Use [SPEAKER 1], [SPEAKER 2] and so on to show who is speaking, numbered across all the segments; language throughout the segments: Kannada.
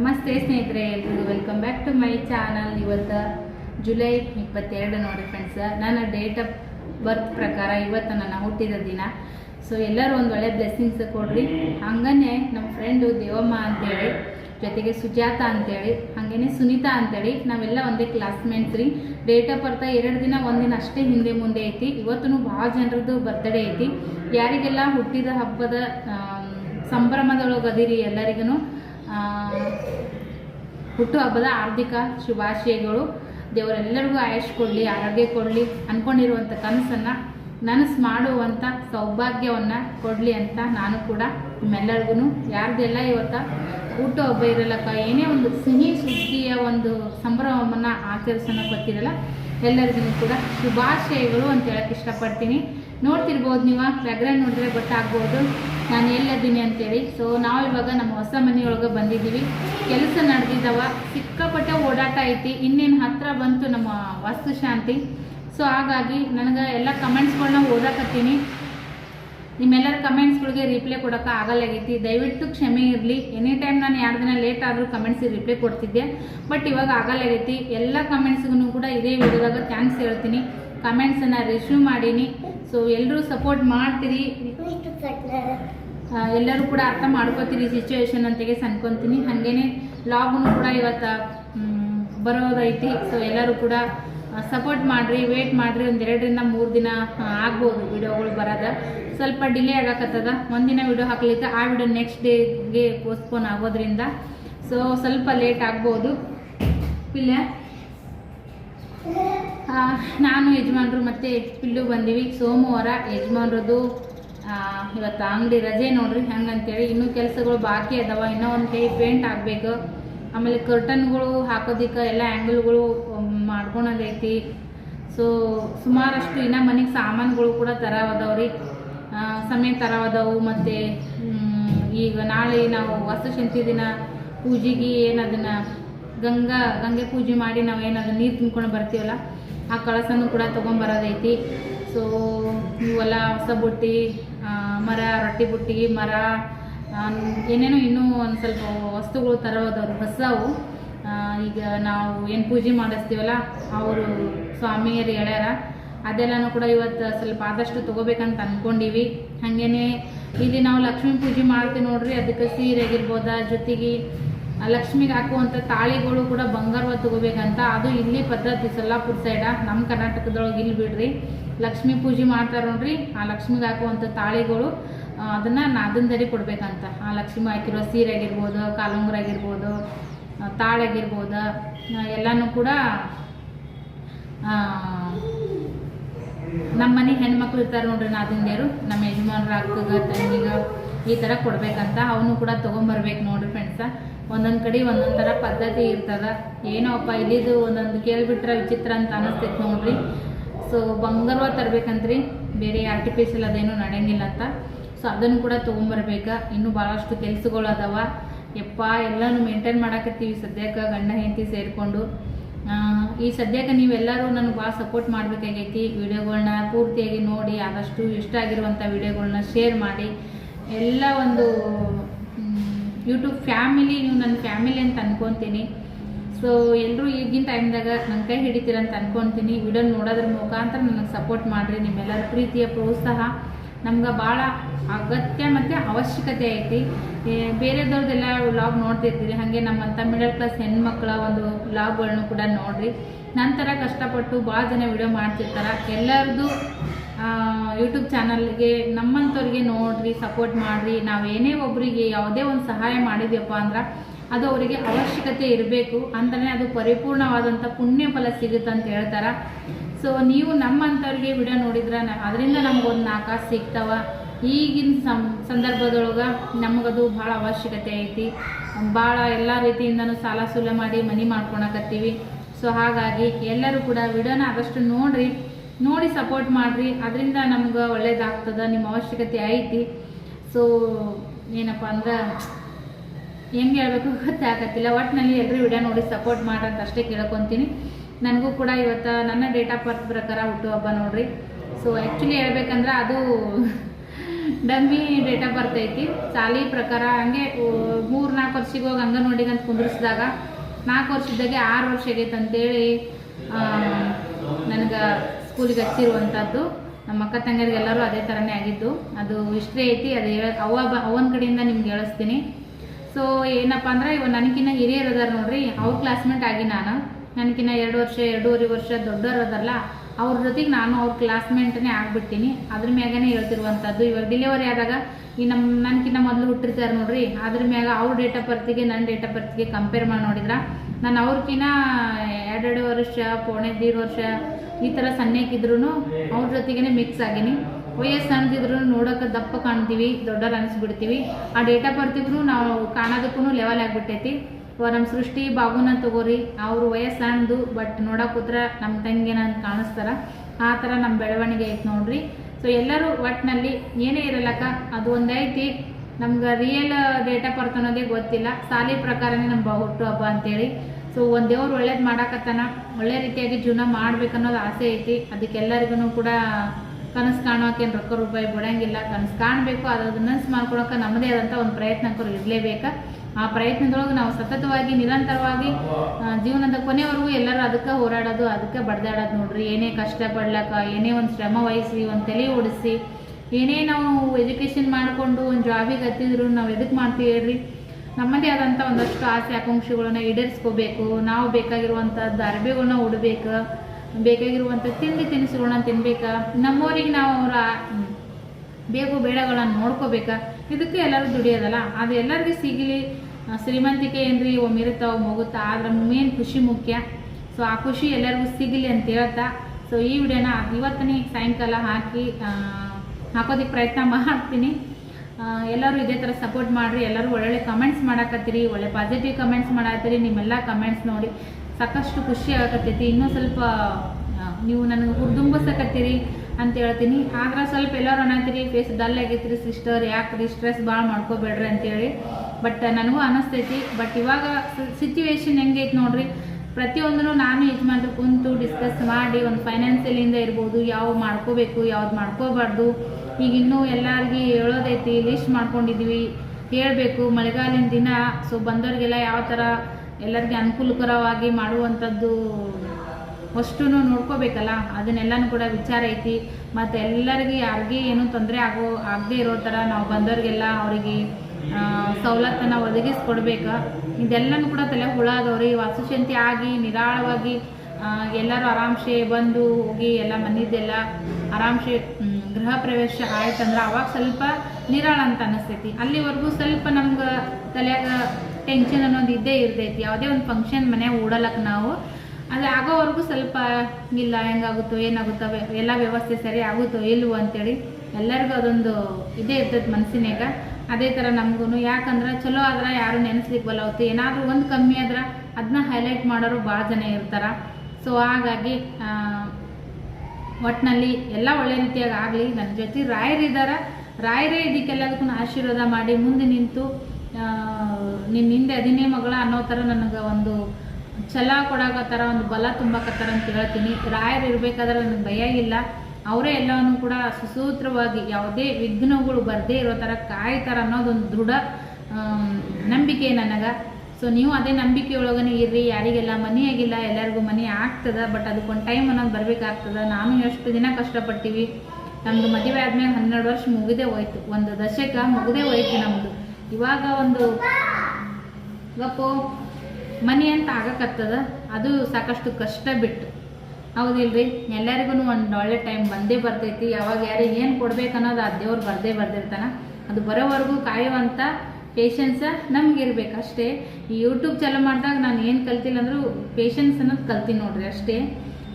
[SPEAKER 1] ನಮಸ್ತೆ ಸ್ನೇಹಿತರೆ, ಎಲ್ರಿಗೂ welcome back to my channel ಇವತ್ತು ಜುಲೈ ಇಪ್ಪತ್ತೆರಡು ನೋಡಿ ಫ್ರೆಂಡ್ಸ್ ನನ್ನ ಡೇಟ್ ಆಫ್ ಬರ್ತ್ ಪ್ರಕಾರ ಇವತ್ತು ನನ್ನ ಹುಟ್ಟಿದ ದಿನ. ಸೊ ಎಲ್ಲರೂ ಒಂದು ಒಳ್ಳೆ ಬ್ಲೆಸ್ಸಿಂಗ್ಸ್ ಕೊಡ್ರಿ. ಹಂಗನೇ ನಮ್ಮ ಫ್ರೆಂಡು ದೇವಮ್ಮ ಅಂತೇಳಿ, ಜೊತೆಗೆ ಸುಜಾತ ಅಂತೇಳಿ, ಹಾಗೇನೆ ಸುನೀತಾ ಅಂತೇಳಿ, ನಾವೆಲ್ಲ ಒಂದೇ ಕ್ಲಾಸ್ಮೇಟ್ಸ್ ರೀ. ಡೇಟ್ ಆಫ್ ಬರ್ತ್ ಎರಡು ದಿನ, ಒಂದಿನ ಅಷ್ಟೇ ಹಿಂದೆ ಮುಂದೆ ಐತಿ. ಇವತ್ತು ಭಾಳ ಜನರದ್ದು ಬರ್ತ್ಡೇ ಐತಿ. ಯಾರಿಗೆಲ್ಲ ಹುಟ್ಟಿದ ಹಬ್ಬದ ಸಂಭ್ರಮದೊಳಗೆ ಅದಿರಿ ಎಲ್ಲರಿಗೂ ಹುಟ್ಟುಹಬ್ಬದ ಹಾರ್ದಿಕ ಶುಭಾಶಯಗಳು. ದೇವರೆಲ್ಲರಿಗೂ ಆಯುಷ್ ಕೊಡಲಿ, ಆರೋಗ್ಯ ಕೊಡಲಿ ಅಂದ್ಕೊಂಡಿರುವಂಥ ಕನಸನ್ನು ನನಸು ಮಾಡುವಂಥ ಸೌಭಾಗ್ಯವನ್ನು ಕೊಡಲಿ ಅಂತ ನಾನು ಕೂಡ ನಿಮ್ಮೆಲ್ಲರಿಗೂ ಯಾರ್ದೆಲ್ಲ ಇವತ್ತು ಹುಟ್ಟುಹಬ್ಬ ಇರಲಕ್ಕ, ಏನೇ ಒಂದು ಸಿಹಿ ಸುದ್ದಿಯ ಒಂದು ಸಂಭ್ರಮವನ್ನು ಆಚರಿಸೋಣ ಗೊತ್ತಿರಲ್ಲ ಎಲ್ಲರಿಗೂ ಕೂಡ ಶುಭಾಶಯಗಳು ಅಂತ ಹೇಳಕ್ಕೆ ಇಷ್ಟಪಡ್ತೀನಿ. ನೋಡ್ತಿರ್ಬೋದು ನೀವು ಬ್ಯಾಗ್ರೌಂಡ್ ನೋಡಿದ್ರೆ ಗೊತ್ತಾಗ್ಬೋದು. ನಾನು ಎಲ್ಲದ್ದೀನಿ ಅಂತೇಳಿ. ಸೊ ನಾವು ಇವಾಗ ನಮ್ಮ ಹೊಸ ಮನೆಯೊಳಗೆ ಬಂದಿದ್ದೀವಿ. ಕೆಲಸ ನಡೆದಿದ್ದಾವ ಸಿಕ್ಕಾಪಟ್ಟೆ ಓಡಾಟ ಐತಿ. ಇನ್ನೇನು ಹತ್ರ ಬಂತು ನಮ್ಮ ವಾಸ್ತುಶಾಂತಿ ಸೊ ಹಾಗಾಗಿ ನನಗೆ ಎಲ್ಲ ಕಮೆಂಟ್ಸ್ಗಳನ್ನ ಓದಾಕತ್ತೀನಿ. ನಿಮ್ಮೆಲ್ಲರ ಕಮೆಂಟ್ಸ್ಗಳಿಗೆ ರಿಪ್ಲೈ ಕೊಡೋಕೆ ಆಗಲ್ಲಾಗೈತಿ. ದಯವಿಟ್ಟು ಕ್ಷಮೆ ಇರಲಿ. ಎನಿ ಟೈಮ್ ನಾನು ಎರಡು ದಿನ ಲೇಟ್ ಆದರೂ ಕಮೆಂಟ್ಸಿಗೆ ರಿಪ್ಲೈ ಕೊಡ್ತಿದ್ದೆ. ಬಟ್ ಇವಾಗ ಆಗಲ್ಲಾಗೈತಿ. ಎಲ್ಲ ಕಮೆಂಟ್ಸ್ಗೂ ಕೂಡ ಇದೇ ವಿಡಿಯೋದಾಗ ಥ್ಯಾಂಕ್ಸ್ ಹೇಳ್ತೀನಿ. ಕಮೆಂಟ್ಸನ್ನು ರಿಸೀವ್ ಮಾಡೀನಿ. ಸೊ ಎಲ್ಲರೂ ಸಪೋರ್ಟ್ ಮಾಡ್ತೀರಿ. ಎಲ್ಲರೂ ಕೂಡ ಅರ್ಥ ಮಾಡ್ಕೋತೀರಿ ಸಿಚುವೇಶನ್ ಅಂತೆಗೆ ಅನ್ಕೊತೀನಿ. ಹಾಗೇನೆ ಲಾಗ್ನು ಕೂಡ ಇವತ್ತು ಬರೋದೈತಿ. ಸೊ ಎಲ್ಲರೂ ಕೂಡ ಸಪೋರ್ಟ್ ಮಾಡಿರಿ ವೇಟ್ ಮಾಡಿರಿ. ಒಂದು ಎರಡರಿಂದ ಮೂರು ದಿನ ಆಗ್ಬೋದು ವಿಡಿಯೋಗಳು ಬರೋದ. ಸ್ವಲ್ಪ ಡಿಲೇ ಆಗಕತ್ತದ. ಒಂದಿನ ವಿಡಿಯೋ ಹಾಕ್ಲಿಕ್ಕೆ, ಆ ವಿಡಿಯೋ ನೆಕ್ಸ್ಟ್ ಡೇಗೆ ಪೋಸ್ಟ್ಪೋನ್ ಆಗೋದ್ರಿಂದ. ಸೊ ಸ್ವಲ್ಪ ಲೇಟ್ ಆಗ್ಬೋದು. ಇಲ್ಲ ನಾನು ಯಜಮಾನ್ರು ಮತ್ತೆ ಪಿಲ್ಲು ಬಂದೀವಿ. ಸೋಮವಾರ ಯಜಮಾನ್ರದ್ದು ಇವತ್ತು ಅಂಗಡಿ ರಜೆ ನೋಡ್ರಿ, ಹೆಂಗಂತೇಳಿ. ಇನ್ನೂ ಕೆಲಸಗಳು ಬಾಕಿ ಅದಾವ. ಇನ್ನೂ ಒಂದು ಕೈ ಪೇಂಟ್ ಆಗಬೇಕು. ಆಮೇಲೆ ಕರ್ಟನ್ಗಳು ಹಾಕೋದಿಕ್ಕೆ ಎಲ್ಲ ಆ್ಯಂಗಲ್ಗಳು ಮಾಡ್ಕೊಳೋದೈತಿ. ಸೊ ಸುಮಾರಷ್ಟು ಇನ್ನು ಮನೆಗೆ ಸಾಮಾನುಗಳು ಕೂಡ ತರವದವ್ರಿ. ಸಮಯ ತರವದವು. ಮತ್ತು ಈಗ ನಾಳೆ ನಾವು ವಸ್ತುಶಾಂತಿ ದಿನ, ಪೂಜೆಗೆ ಏನು ಅದನ್ನು, ಗಂಗಾ, ಗಂಗೆ ಪೂಜೆ ಮಾಡಿ ನಾವು ಏನಾದ್ರು ನೀರು ತುಂಬ್ಕೊಂಡು ಬರ್ತೀವಲ್ಲ, ಆ ಕಳಸನೂ ಕೂಡ ತೊಗೊಂಬರೋದೈತಿ ಸೊ ಇವೆಲ್ಲ ಹೊಸ ಬುಟ್ಟಿ ಮರ, ರೊಟ್ಟಿ ಬುಟ್ಟಿ, ಮರ ಏನೇನೋ ಇನ್ನೂ ಒಂದು ಸ್ವಲ್ಪ ವಸ್ತುಗಳು ತರೋದವ್ರು ಹೊಸವು ಈಗ ನಾವು ಏನು ಪೂಜೆ ಮಾಡಿಸ್ತೀವಲ್ಲ, ಅವರು ಸ್ವಾಮಿಯರು ಹೇಳ್ಯಾರ, ಅದೆಲ್ಲನೂ ಕೂಡ ಇವತ್ತು ಸ್ವಲ್ಪ ಆದಷ್ಟು ತೊಗೋಬೇಕಂತ ಅಂದ್ಕೊಂಡೀವಿ ಹಾಗೇನೆ ಇಲ್ಲಿ ನಾವು ಲಕ್ಷ್ಮೀ ಪೂಜೆ ಮಾಡ್ತೀವಿ ನೋಡ್ರಿ, ಅದಕ್ಕೆ ಸೀರೆ ಆಗಿರ್ಬೋದ, ಜೊತೆಗೆ ಲಕ್ಷ್ಮಿಗೆ ಹಾಕುವಂಥ ತಾಳಿಗಳು ಕೂಡ ಬಂಗಾರವ ತಗೋಬೇಕಂತ. ಅದು ಇಲ್ಲಿ ಪದ್ಧತಿ ಸೊಲ್ಲಾಪುರ ಸೈಡ ನಮ್ಮ ಕರ್ನಾಟಕದೊಳಗೆ ಇಲ್ಲಿ ಬಿಡ್ರಿ. ಲಕ್ಷ್ಮೀ ಪೂಜೆ ಮಾಡ್ತಾರೆ ನೋಡ್ರಿ, ಆ ಲಕ್ಷ್ಮಿಗೆ ಹಾಕುವಂಥ ತಾಳಿಗಳು ಅದನ್ನು ಧರಿ ಕೊಡ್ಬೇಕಂತ. ಆ ಲಕ್ಷ್ಮಿ ಹಾಕಿರೋ ಸೀರೆ ಆಗಿರ್ಬೋದು ಕಾಲುಂಗ್ರ ಆಗಿರ್ಬೋದು ತಾಳೆ ತಾಳಾಗಿರ್ಬೋದು ಎಲ್ಲನೂ ಕೂಡ ನಮ್ಮ ಮನೆ ಹೆಣ್ಮಕ್ಳು ಇರ್ತಾರೆ ನೋಡ್ರಿ ನಾದಿಂದೇರು ನಮ್ಮ ಯಜಮಾನ್ರ ಅಕ್ಕಗ ತಂಗಿಗ. ಈ ಥರ ಕೊಡ್ಬೇಕಂತ ಅವನು ಕೂಡ ತೊಗೊಂಬರ್ಬೇಕು ನೋಡ್ರಿ ಫ್ರೆಂಡ್ಸ ಒಂದೊಂದು ಕಡೆ ಒಂದೊಂದು ಥರ ಪದ್ಧತಿ ಇರ್ತದ. ಏನೋಪ್ಪ, ಇಲ್ಲಿದು ಒಂದೊಂದು ಕೇಳಿಬಿಟ್ರೆ ವಿಚಿತ್ರ ಅಂತ ಅನಿಸ್ತೈತೆ ನೋಡ್ರಿ. ಸೊ ಬಂಗಾರವ ತರಬೇಕಂತ್ರಿ. ಬೇರೆ ಆರ್ಟಿಫಿಷಿಯಲ್ ಅದೇನು ನಡೆಯಂಗಿಲ್ಲ ಅಂತ. ಸೊ ಅದನ್ನು ಕೂಡ ತೊಗೊಂಬರ್ಬೇಕು. ಇನ್ನೂ ಭಾಳಷ್ಟು ಕೆಲಸಗಳು ಅದಾವ ಯಪ್ಪ, ಎಲ್ಲನೂ ಮೇಂಟೈನ್ ಮಾಡಾಕತ್ತೀವಿ ಸದ್ಯಕ್ಕೆ, ಗಂಡ ಹೆಂಡತಿ ಸೇರಿಕೊಂಡು. ಈ ಸದ್ಯಕ್ಕೆ ನೀವೆಲ್ಲರೂ ನನಗೆ ಭಾಳ ಸಪೋರ್ಟ್ ಮಾಡಬೇಕಾಗೈತಿ. ವಿಡಿಯೋಗಳನ್ನ ಪೂರ್ತಿಯಾಗಿ ನೋಡಿ, ಆದಷ್ಟು ಇಷ್ಟ ಆಗಿರುವಂಥ ವಿಡಿಯೋಗಳನ್ನ ಶೇರ್ ಮಾಡಿ. ಎಲ್ಲ ಒಂದು ಯೂಟ್ಯೂಬ್ ಫ್ಯಾಮಿಲಿ ನೀವು ನನ್ನ ಫ್ಯಾಮಿಲಿ ಅಂತ ಅನ್ಕೊತೀನಿ. ಸೊ ಎಲ್ಲರೂ ಈಗಿನ ಟೈಮ್ದಾಗ ನನ್ನ ಕೈ ಹಿಡಿತೀರಂತ ಅನ್ಕೊತೀನಿ. ವಿಡಿಯೋ ನೋಡೋದ್ರ ಮುಖಾಂತರ ನನಗೆ ಸಪೋರ್ಟ್ ಮಾಡಿರಿ. ನಿಮ್ಮೆಲ್ಲರ ಪ್ರೀತಿಯ ಪ್ರೋತ್ಸಾಹ ನಮ್ಗೆ ಭಾಳ ಅಗತ್ಯ ಮತ್ತು ಅವಶ್ಯಕತೆ ಐತಿ. ಬೇರೆದವ್ರದ್ದೆಲ್ಲ ವ್ಲಾಗ್ ನೋಡ್ತಿರ್ತೀರಿ. ಹಾಗೆ ನಮ್ಮಂಥ ಮಿಡಲ್ ಕ್ಲಾಸ್ ಹೆಣ್ಮಕ್ಳ ಒಂದು ವ್ಲಾಗ್ಗಳನ್ನು ಕೂಡ ನೋಡಿರಿ. ನಂತರ ಕಷ್ಟಪಟ್ಟು ಭಾಳ ಜನ ವಿಡಿಯೋ ಮಾಡ್ತಿರ್ತಾರೆ. ಎಲ್ಲರದು ಯೂಟ್ಯೂಬ್ ಚಾನಲ್ಗೆ ನಮ್ಮಂಥವ್ರಿಗೆ ನೋಡ್ರಿ ಸಪೋರ್ಟ್ ಮಾಡಿರಿ. ಏನೇ ಒಬ್ಬರಿಗೆ ಯಾವುದೇ ಒಂದು ಸಹಾಯ ಮಾಡಿದ್ಯಪ್ಪ ಅಂದ್ರೆ ಅದು ಅವರಿಗೆ ಅವಶ್ಯಕತೆ ಇರಬೇಕು. ಅಂದ್ರೆ ಅದು ಪರಿಪೂರ್ಣವಾದಂಥ ಪುಣ್ಯ ಫಲ ಸಿಗುತ್ತೆ ಅಂತ ಹೇಳ್ತಾರೆ. ಸೊ ನೀವು ನಮ್ಮಂಥವ್ರಿಗೆ ವಿಡಿಯೋ ನೋಡಿದ್ರೆ ಅದರಿಂದ ನಮಗೊಂದು ನಾಲ್ಕು ಸಿಗ್ತಾವ. ಈಗಿನ ಸಂ ಸಂದರ್ಭದೊಳಗೆ ನಮಗದು ಭಾಳ ಅವಶ್ಯಕತೆ ಐತಿ. ಭಾಳ ಎಲ್ಲ ರೀತಿಯಿಂದನೂ ಸಾಲ ಸೂಲ ಮಾಡಿ ಮನಿ ಮಾಡ್ಕೊಳಕತ್ತೀವಿ. ಸೊ ಹಾಗಾಗಿ ಎಲ್ಲರೂ ಕೂಡ ವಿಡಿಯೋನ ಆದಷ್ಟು ನೋಡ್ರಿ. ನೋಡಿ ಸಪೋರ್ಟ್ ಮಾಡಿರಿ. ಅದರಿಂದ ನಮ್ಗೆ ಒಳ್ಳೇದಾಗ್ತದೆ ನಿಮ್ಮ ಅವಶ್ಯಕತೆ ಐತಿ. ಸೊ ಏನಪ್ಪ ಅಂದ್ರೆ, ಹೆಂಗೆ ಹೇಳ್ಬೇಕು ಗೊತ್ತಾಗತ್ತಿಲ್ಲ. ಒಟ್ಟಿನಲ್ಲಿ ಎಲ್ಲರೂ ವಿಡಿಯೋ ನೋಡಿ ಸಪೋರ್ಟ್ ಮಾಡಂತ ಅಷ್ಟೇ ಕೇಳ್ಕೊತೀನಿ. ನನಗೂ ಕೂಡ ಇವತ್ತು ನನ್ನ ಡೇಟ್ ಆಫ್ ಬರ್ತ್ ಪ್ರಕಾರ ಹುಟ್ಟುಹಬ್ಬ ನೋಡ್ರಿ. ಸೊ ಆ್ಯಕ್ಚುಲಿ ಹೇಳ್ಬೇಕಂದ್ರೆ ಅದು ಡಮ್ಮಿ ಡೇಟ್ ಆಫ್ ಬರ್ತ್ ಐತಿ. ಸಾಲಿ ಪ್ರಕಾರ ಹಂಗೆ ಮೂರು ನಾಲ್ಕು ವರ್ಷಕ್ಕೆ ಹೋಗಿ ನೋಡಿ ಅಂತ ಕುಂದ್ರಿಸಿದಾಗ ನಾಲ್ಕು ವರ್ಷದಾಗೆ ಆರು ವರ್ಷ ಆಗೈತೆ ಅಂತೇಳಿ ನನಗೆ ಸ್ಕೂಲಿಗೆ ಹಚ್ಚಿರುವಂಥದ್ದು ನಮ್ಮ ಅಕ್ಕ ತಂಗಿಯರಿಗೆಲ್ಲರೂ ಅದೇ ಥರನೇ ಆಗಿದ್ದು. ಅದು ಹಿಸ್ಟ್ರಿ ಐತಿ, ಅದು ಹೇಳ, ಅವ್ವ ಅವನ ಕಡೆಯಿಂದ ನಿಮ್ಗೆ ಹೇಳಿಸ್ತೀನಿ. ಸೊ ಏನಪ್ಪ ಅಂದ್ರೆ ಇವಾಗ ನನಗಿನ್ನ ಹಿರಿಯರು ಅದಾರ ನೋಡ್ರಿ, ಅವ್ರ ಕ್ಲಾಸ್ಮೇಟ್ ಆಗಿ ನಾನು. ನನಗಿನ್ನ ಎರಡು ವರ್ಷ, ಎರಡೂವರೆ ವರ್ಷ ದೊಡ್ಡವರು ಅದಲ್ಲ ಅವ್ರ ಜೊತೆಗೆ ನಾನು ಅವ್ರ ಕ್ಲಾಸ್ಮೇಟ್ನೇ ಆಗಿಬಿಡ್ತೀನಿ. ಅದ್ರ ಮ್ಯಾಗನೇ ಹೇಳ್ತಿರುವಂಥದ್ದು ಇವಾಗ ಡಿಲಿವರಿ ಆದಾಗ, ಈ ನಮ್ಮ ನನಗಿನ್ನ ಮೊದಲು ಹುಟ್ಟಿರ್ತಾರೆ ನೋಡ್ರಿ, ಅದ್ರ ಮ್ಯಾಗ ಅವ್ರ ಡೇಟ್ ಆಫ್ ಬರ್ತಿಗೆ ನನ್ನ ಡೇಟ್ ಆಫ್ ಬರ್ತಿಗೆ ಕಂಪೇರ್ ಮಾಡಿ ನೋಡಿದ್ರೆ, ನಾನು ಅವ್ರಕಿನ್ನ ಎರಡೆರಡು ವರ್ಷ, ಪೋಣೆ, ದೀಡ್ ವರ್ಷ ಈ ಥರ ಸಣ್ಣಕ್ಕಿದ್ರು ಅವ್ರ ಜೊತೆಗೇ ಮಿಕ್ಸ್ ಆಗೀನಿ. ವಯಸ್ಸು ಸಣ್ಣದಿದ್ರು ನೋಡೋಕೆ ದಪ್ಪ ಕಾಣ್ತೀವಿ ದೊಡ್ಡವ್ರು ಅನಿಸ್ಬಿಡ್ತೀವಿ. ಆ ಡೇಟ್ ಆಫ್ ಬರ್ತಿದ್ರು ನಾವು ಕಾಣೋದಕ್ಕೂ ಲೆವೆಲ್ ಆಗಿಬಿಟ್ಟೈತಿ. ನಮ್ಮ ಸೃಷ್ಟಿ ಬಾಬುನ ತಗೋರಿ. ಅವ್ರ ವಯಸ್ಸು ಸಣ್ಣದು ಬಟ್ ನೋಡೋಕೆ ಕೂತ್ರ ನಮ್ಮ ತಂಗಿನ ಅಂತ ಕಾಣಿಸ್ತಾರ. ಆ ಥರ ನಮ್ಮ ಬೆಳವಣಿಗೆ ಐತೆ ನೋಡ್ರಿ. ಸೊ ಎಲ್ಲರೂ ಒಟ್ಟಿನಲ್ಲಿ ಏನೇ ಇರಲ್ಲಕ್ಕ ಅದು ಒಂದೈತಿ. ನಮ್ಗೆ ರಿಯಲ್ ಡೇಟ್ ಆಫ್ ಬರ್ತ್ ಅನ್ನೋದೇ ಗೊತ್ತಿಲ್ಲ. ಸಾಲಿ ಪ್ರಕಾರನೇ ನಮ್ಮ ಹುಟ್ಟು ಹಬ್ಬ ಅಂತೇಳಿ. ಸೊ ಒಂದು ದೇವ್ರು ಒಳ್ಳೇದು ಮಾಡಾಕತ್ತಾನ, ಒಳ್ಳೆ ರೀತಿಯಾಗಿ ಜೀವನ ಮಾಡ್ಬೇಕನ್ನೋದು ಆಸೆ ಐತಿ. ಅದಕ್ಕೆಲ್ಲರಿಗೂ ಕೂಡ ಕನಸು ಕಾಣೋಕೇನು ರೊಕ್ಕ ರೂಪಾಯಿ ಬಿಡೋಂಗಿಲ್ಲ. ಕನಸು ಕಾಣಬೇಕು, ಅದು ನನಸು ಮಾಡ್ಕೊಳಕ್ಕೆ ನಮ್ಮದೇ ಆದಂಥ ಒಂದು ಪ್ರಯತ್ನಕ್ಕೂ ಇರಲೇಬೇಕು. ಆ ಪ್ರಯತ್ನದೊಳಗೆ ನಾವು ಸತತವಾಗಿ, ನಿರಂತರವಾಗಿ ಜೀವನದ ಕೊನೆವರೆಗೂ ಎಲ್ಲರೂ ಅದಕ್ಕೆ ಹೋರಾಡೋದು, ಅದಕ್ಕೆ ಬಡ್ದಾಡೋದು ನೋಡ್ರಿ. ಏನೇ ಕಷ್ಟ ಪಡ್ಲಕ್ಕ, ಏನೇ ಒಂದು ಶ್ರಮ ವಹಿಸಿ ಒಂದು ತಲೆ ಓಡಿಸಿ ಏನೇ ನಾವು ಎಜುಕೇಷನ್ ಮಾಡಿಕೊಂಡು, ಒಂದು ಜಾಬಿಗೆ ಹತ್ತಿದ್ರು ನಾವು ಎದಕ್ಕೆ ಮಾಡ್ತೀವಿ ಹೇಳ್ರಿ? ನಮ್ಮದೇ ಆದಂಥ ಒಂದಷ್ಟು ಆಸೆ, ಆಕಾಂಕ್ಷೆಗಳನ್ನ ಈಡೇರಿಸ್ಕೋಬೇಕು. ನಾವು ಬೇಕಾಗಿರುವಂಥದ್ದು ಅರಬಿಗಳನ್ನ ಉಡಬೇಕು. ಬೇಕಾಗಿರುವಂಥ ತಿಂಡಿ ತಿನಿಸುಗಳನ್ನ ತಿನ್ಬೇಕು. ನಮ್ಮೋರಿಗೆ ನಾವು ಅವರ ಬೇಕು, ಬೇಡಗಳನ್ನು ನೋಡ್ಕೋಬೇಕಾ. ಇದಕ್ಕೆ ಎಲ್ಲರೂ ದುಡಿಯೋದಲ್ಲ. ಅದು ಎಲ್ಲರಿಗೂ ಸಿಗಲಿ. ಶ್ರೀಮಂತಿಕೆ ಏನ್ರಿ ಒಮ್ಮಿರುತ್ತಾ ಹೋಗುತ್ತಾ ಆದ್ರೆ ಮೇನ್ ಖುಷಿ ಮುಖ್ಯ. ಸೊ ಆ ಖುಷಿ ಎಲ್ಲರಿಗೂ ಸಿಗಲಿ ಅಂತ ಹೇಳ್ತಾ ಸೊ ಈ ವಿಡಿಯೋನ ಇವತ್ತನೇ ಸಾಯಂಕಾಲ ಹಾಕಿ ಹಾಕೋದಕ್ಕೆ ಪ್ರಯತ್ನ ಮಾಡ್ತೀನಿ. ಎಲ್ಲರೂ ಇದೇ ಥರ ಸಪೋರ್ಟ್ ಮಾಡಿರಿ, ಎಲ್ಲರೂ ಒಳ್ಳೊಳ್ಳೆ ಕಮೆಂಟ್ಸ್ ಮಾಡಾಕತ್ತೀರಿ, ಒಳ್ಳೆ ಪಾಸಿಟಿವ್ ಕಮೆಂಟ್ಸ್ ಮಾಡಾತ್ತೀರಿ ನಿಮ್ಮೆಲ್ಲ ಕಮೆಂಟ್ಸ್ ನೋಡಿ ಸಾಕಷ್ಟು ಖುಷಿ ಆಗಕತ್ತೈತಿ. ಇನ್ನೂ ಸ್ವಲ್ಪ ನೀವು ನನಗೆ ಹುರ್ದುಂಬಿಸಕತ್ತೀರಿ ಅಂತ ಹೇಳ್ತೀನಿ. ಆದ್ರೆ ಸ್ವಲ್ಪ ಎಲ್ಲರೂ ಅನ್ನತ್ತೀರಿ ಫೇಸ್ ಡಲ್ ಆಗೈತ್ರಿ ಸಿಸ್ಟರ್ ಯಾಕ್ರಿ ಸ್ಟ್ರೆಸ್ ಭಾಳ ಮಾಡ್ಕೋಬೇಡ್ರಿ ಅಂತೇಳಿ ಬಟ್ ನನಗೂ ಅನ್ನಿಸ್ತೈತಿ ಬಟ್ ಇವಾಗ ಸಿಚುವೇಶನ್ ಹೆಂಗೈತೆ ನೋಡ್ರಿ. ಪ್ರತಿಯೊಂದನ್ನು ನಾನು ಯಜಮಾನ್ರು ಕುಂತು ಡಿಸ್ಕಸ್ ಮಾಡಿ ಒಂದು ಫೈನಾನ್ಸಿಯಲಿಂದ ಇರ್ಬೋದು, ಯಾವ ಮಾಡ್ಕೋಬೇಕು, ಯಾವ್ದು ಮಾಡ್ಕೋಬಾರ್ದು. ಈಗ ಇನ್ನೂ ಎಲ್ಲರಿಗೂ ಹೇಳೋದೈತಿ ಲಿಸ್ಟ್ ಮಾಡ್ಕೊಂಡಿದ್ದೀವಿ ಹೇಳಬೇಕು, ಮಳೆಗಾಲಿನ ದಿನ ಸೊ ಬಂದವರಿಗೆಲ್ಲ ಯಾವ ಥರ ಎಲ್ಲರಿಗೆ ಅನುಕೂಲಕರವಾಗಿ ಮಾಡುವಂಥದ್ದು ಅಷ್ಟು ನೋಡ್ಕೋಬೇಕಲ್ಲ, ಅದನ್ನೆಲ್ಲನೂ ಕೂಡ ವಿಚಾರ ಐತಿ. ಮತ್ತು ಎಲ್ಲರಿಗೆ ಯಾರಿಗೆ ಏನೂ ತೊಂದರೆ ಆಗೋ, ಆಗದೆ ಇರೋ ಥರ ನಾವು ಬಂದವ್ರಿಗೆಲ್ಲ ಅವರಿಗೆ ಸವಲತ್ತನ್ನು ಒದಗಿಸ್ಕೊಡ್ಬೇಕು. ಇದೆಲ್ಲನೂ ಕೂಡ ತಲೆ ಹುಳಾದವ್ರಿ ವಾಸುಶಾಂತಿ ಆಗಿ, ನಿರಾಳವಾಗಿ ಎಲ್ಲರೂ ಆರಾಮ್ಸೆ ಬಂದು ಹೋಗಿ ಎಲ್ಲ ಮನೆಯದೆಲ್ಲ ಆರಾಮ್ಸೆ ಗೃಹ ಪ್ರವೇಶ ಆಯ್ತಂದ್ರೆ ಅವಾಗ ಸ್ವಲ್ಪ ನಿರಾಳ ಅಂತ ಅನಿಸ್ತೈತಿ. ಅಲ್ಲಿವರೆಗೂ ಸ್ವಲ್ಪ ನಮ್ಗೆ ತಲೆಯಾಗ ಟೆನ್ಷನ್ ಅನ್ನೋದು ಇದ್ದೇ ಇರ್ತೈತಿ. ಯಾವುದೇ ಒಂದು ಫಂಕ್ಷನ್ ಮನ್ಯಾಗ ಓಡಲಕ್ಕೆ ನಾವು, ಅದು ಆಗೋವರೆಗೂ ಸ್ವಲ್ಪ, ಇಲ್ಲ, ಹೆಂಗಾಗುತ್ತೋ, ಏನಾಗುತ್ತೋ ಎಲ್ಲ ವ್ಯವಸ್ಥೆ ಸರಿ ಆಗುತ್ತೋ, ಇಲ್ವೋ ಅಂತೇಳಿ ಎಲ್ಲರಿಗೂ ಅದೊಂದು ಇದೇ ಇರ್ತೈತಿ ಮನಸ್ಸಿನಾಗ ಅದೇ ಥರ ನಮಗೂ ಯಾಕಂದ್ರೆ ಚಲೋ ಆದ್ರೆ ಯಾರು ನೆನೆಸ್ಲಿಕ್ಕೆ ಬಲವತ್ತು ಏನಾದರೂ ಒಂದು ಕಮ್ಮಿ ಆದ್ರೆ ಅದನ್ನ ಹೈಲೈಟ್ ಮಾಡೋರು ಭಾಳ ಜನ ಇರ್ತಾರೆ. ಸೊ ಹಾಗಾಗಿ ಒಟ್ಟಿನಲ್ಲಿ ಎಲ್ಲ ಒಳ್ಳೆ ರೀತಿಯಾಗಿ ಆಗಲಿ ನನ್ನ ಜೊತೆ ರಾಯರಿದ್ದಾರೆ ರಾಯರೇ ಇದಕ್ಕೆಲ್ಲದಕ್ಕೂ ಆಶೀರ್ವಾದ ಮಾಡಿ ಮುಂದೆ ನಿಂತು ನಿನ್ನ ಹಿಂದೆ ಅದಿನೇ ಮಗಳ ಅನ್ನೋ ಥರ ನನಗೆ ಒಂದು ಛಲ ಕೊಡಾಕೋ ಥರ, ಒಂದು ಬಲ ತುಂಬಾಕತ್ತಾರ ಅಂತ ಹೇಳ್ತೀನಿ. ರಾಯರು ಇರಬೇಕಾದ್ರೆ ನನಗೆ ಭಯ ಇಲ್ಲ. ಅವರೇ ಎಲ್ಲವನ್ನು ಕೂಡ ಸುಸೂತ್ರವಾಗಿ ಯಾವುದೇ ವಿಘ್ನಗಳು ಬರದೇ ಇರೋ ಥರ ಕಾಯ್ತಾರ ಅನ್ನೋದೊಂದು ದೃಢ ನಂಬಿಕೆ ನನಗೆ. ಸೊ ನೀವು ಅದೇ ನಂಬಿಕೆ ಒಳಗನೆ ಇರ್ರಿ, ಯಾರಿಗೆಲ್ಲ ಮನಿ ಆಗಿಲ್ಲ, ಎಲ್ಲರಿಗೂ ಮನಿ ಆಗ್ತದ ಬಟ್ ಅದಕ್ಕೊಂದು ಟೈಮ್ ಅನ್ನೋದು ಬರಬೇಕಾಗ್ತದ. ನಾನು ಎಷ್ಟು ದಿನ ಕಷ್ಟಪಡ್ತೀವಿ? ನಮ್ದು ಮದುವೆ ಆದ್ಮೇಲೆ ಹನ್ನೆರಡು ವರ್ಷ ಮುಗಿದೇ ಹೋಯ್ತು. ಒಂದು ದಶಕ ಮುಗಿದೇ ಹೋಯ್ತು ನಮ್ಮದು ಇವಾಗ ಒಂದು ಗಪ್ಪೋ, ಮನಿ ಅಂತ ಆಗಕತ್ತದ. ಅದು ಸಾಕಷ್ಟು ಕಷ್ಟ ಬಿಟ್ಟು. ಹೌದಿಲ್ರಿ? ಎಲ್ಲರಿಗೂ ಒಂದು ಒಳ್ಳೆ ಟೈಮ್ ಬಂದೇ ಬರ್ತೈತಿ. ಯಾವಾಗ ಯಾರಿಗೆ ಏನು ಕೊಡ್ಬೇಕು ಅನ್ನೋದು ಆ ದೇವ್ರು ಬರ್ದೇ ಬರ್ದಿರ್ತಾನೆ. ಅದು ಬರೋವರೆಗೂ ಕಾಯುವಂಥ ಪೇಷನ್ಸ ನಮಗಿರ್ಬೇಕು ಅಷ್ಟೇ. ಈ ಯೂಟ್ಯೂಬ್ ಚಾಲು ಮಾಡಿದಾಗ ನಾನು ಏನು ಕಲ್ತಿಲ್ಲ ಅಂದರೂ ಪೇಷನ್ಸ್ ಅನ್ನೋದು ಕಲ್ತೀನಿ ನೋಡ್ರಿ ಅಷ್ಟೇ.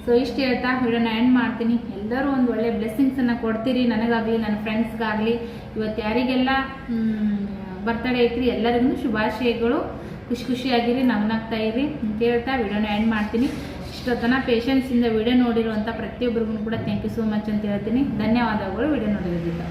[SPEAKER 1] ಸೊ ಇಷ್ಟು ಹೇಳ್ತಾ ವಿಡಿಯೋನ ಎಂಡ್ ಮಾಡ್ತೀನಿ. ಎಲ್ಲರೂ ಒಂದು ಒಳ್ಳೆ ಬ್ಲೆಸ್ಸಿಂಗ್ಸನ್ನು ಕೊಡ್ತೀರಿ ನನಗಾಗಲಿ ನನ್ನ ಫ್ರೆಂಡ್ಸ್ಗಾಗಲಿ ಇವತ್ತು ಯಾರಿಗೆಲ್ಲ ಬರ್ತಡೇ ಐತ್ರಿ ಎಲ್ಲರಿಗೂ ಶುಭಾಶಯಗಳು. ಖುಷಿ ಖುಷಿಯಾಗಿರಿ, ನಗ್ನಾಗ್ತಾ ಇರಿ. ಅಂತ ಹೇಳ್ತಾ ವಿಡಿಯೋನ ಎಂಡ್ ಮಾಡ್ತೀನಿ. ಇಷ್ಟೊತ್ತನ ಪೇಷನ್ಸಿಂದ ವಿಡಿಯೋ ನೋಡಿರುವಂಥ ಪ್ರತಿಯೊಬ್ಬರಿಗೂ ಕೂಡ ಥ್ಯಾಂಕ್ ಯು ಸೋ ಮಚ್ ಅಂತ ಹೇಳ್ತೀನಿ. ಧನ್ಯವಾದಗಳು. ವಿಡಿಯೋ ನೋಡಿರೋದ್ರಿಂದ